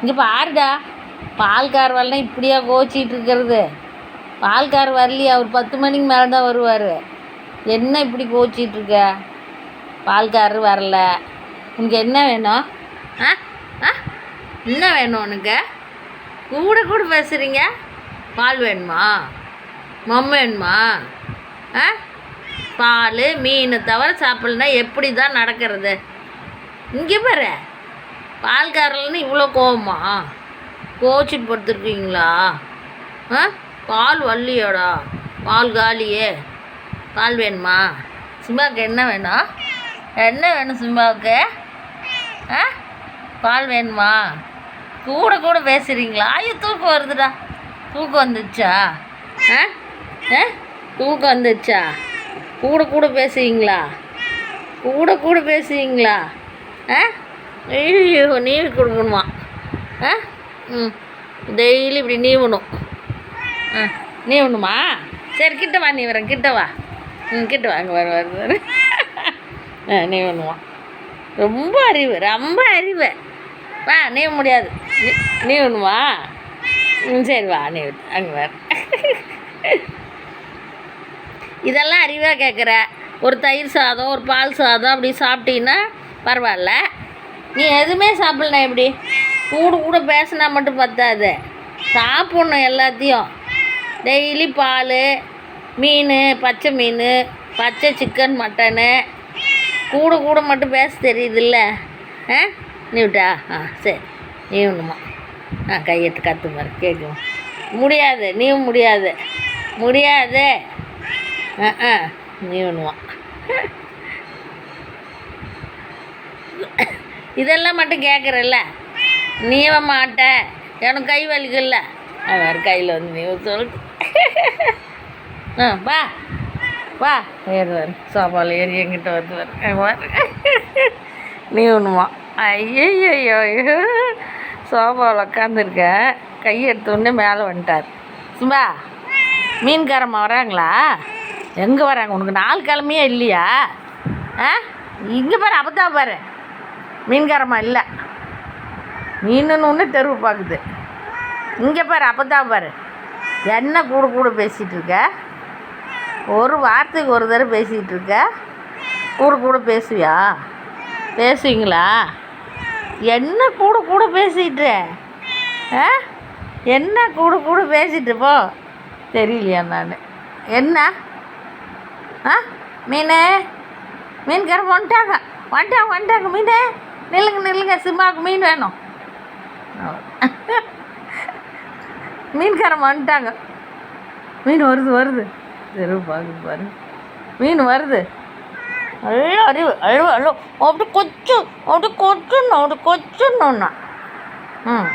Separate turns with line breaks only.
இங்கே பாருடா பால்கார் வரலாம் இப்படியா கோச்சிட்டு இருக்கிறது பால்கார் வரலையே? அவர் பத்து மணிக்கு மேலே தான் வருவார். என்ன இப்படி கோச்சிட்டு இருக்க பால்காரர் வரல. உனக்கு என்ன வேணும்? ஆ? ஆ? என்ன வேணும் உனக்கு? கூட கூட பேசுகிறீங்க பால் வேணுமா? மம் வேணுமா? ஆ? பால் மீன் தவிர சாப்பிட்லனா எப்படி தான் நடக்கிறது? இங்கே பாரு. பால்காரலன்னு இவ்வளோ கோவமா? கோச்சிட்டு படுத்துருக்கீங்களா? ஆ? பால் வள்ளியோடா? பால் காலியே. பால் வேணுமா? சிம்பாவுக்கு என்ன வேணும்? என்ன வேணும் சிம்பாவுக்கு? ஆ? பால் வேணுமா? கூட கூட பேசுகிறீங்களா ஐயோ தூக்கம் வருதுடா. தூக்கம் வந்துச்சா ஆ? ஆ? தூக்கம் வந்துச்சா கூட கூட பேசுவீங்களா கூட கூட பேசுவீங்களா ஆ? ஐயோ நீவி கொடுக்கணுமா? ஆ? ம். டெய்லி இப்படி நீவணும். ஆ நீவணுமா? சரி கிட்ட வா நீ வரேன். கிட்ட வா. ம் கிட்ட வா. அங்கே வர வர ஆ நீவணுமா? ரொம்ப அறிவு ரொம்ப அறிவு. வா நீவ முடியாது. நீ நீவணுமா? ம் சரி வா நீ அங்கே வர. இதெல்லாம் அறிவாக கேட்குற ஒரு தயிர் சாதம் ஒரு பால் சாதம் அப்படி சாப்பிட்டீங்கன்னா பரவாயில்ல. நீ எதுவுமே சாப்பிடலாம் எப்படி? கூட கூட பேசினா மட்டும் பத்தாது. சாப்பிட்ணும் எல்லாத்தையும். டெய்லி பால் மீன் பச்சை மீன் பச்சை சிக்கன் மட்டனு கூட கூட மட்டும் பேச தெரியுதுல்ல. ஆ? நீ விட்டா? ஆ சரி. நீ ஒன்றுமா ஆ கையெட்டு கற்று மாதிரி கேட்கும் முடியாது. நீயும் முடியாது. முடியாது. ஆ ஆ. நீ ஒன்றுமா இதெல்லாம் மட்டும் கேட்குறல்ல நீவ மாட்ட. எனக்கு கை வலிக்கல அவர் கையில் வந்து நீ சொல்லிட்டு ஆ வா. வா. ஏறுவார் சோபாவில் ஏறி எங்கிட்ட வருவார் நீ ஒன்றுமா ஐயோ சோபாவில் உட்காந்துருக்க கை உடனே மேலே வந்துட்டார். சும்பா மீன்காரம்மா வராங்களா? எங்கே வராங்க? உனக்கு நாலு கிழமையே இல்லையா? ஆ? இங்கே பாரு அபத்தா பாரு. மீன்காரமாக இல்லை. மீனுன்னு ஒன்று தெருவு பார்க்குது இங்கே பாரு அப்பதான் பாரு. என்ன கூடு கூட பேசிகிட்டு இருக்க? ஒரு வார்த்தைக்கு ஒரு தடவை பேசிக்கிட்டு இருக்க? கூட கூட பேசுவியா? பேசுவீங்களா? என்ன கூட கூட பேசிக்கிட்டு ஆ? என்ன கூட கூட பேசிட்டு போ. தெரியலையா நான்? என்ன? ஆ? மீன்? மீன்காரன் வந்துட்டாங்க. வந்துட்டாங்க வந்துட்டாங்க மீன்? நில்லுங்க நில்லுங்க சிம்மாவுக்கு மீன் வேணும். மீன்காரன் வந்துட்டாங்க. மீன் வருது வருது. தெரு பாரு பாரு. மீன் வருது. நல்லா அறிவு அழுவு அழுவு அப்படி கொச்சு அப்படி கொச்சுன்னு அப்படி கொச்சுன்னு ம்.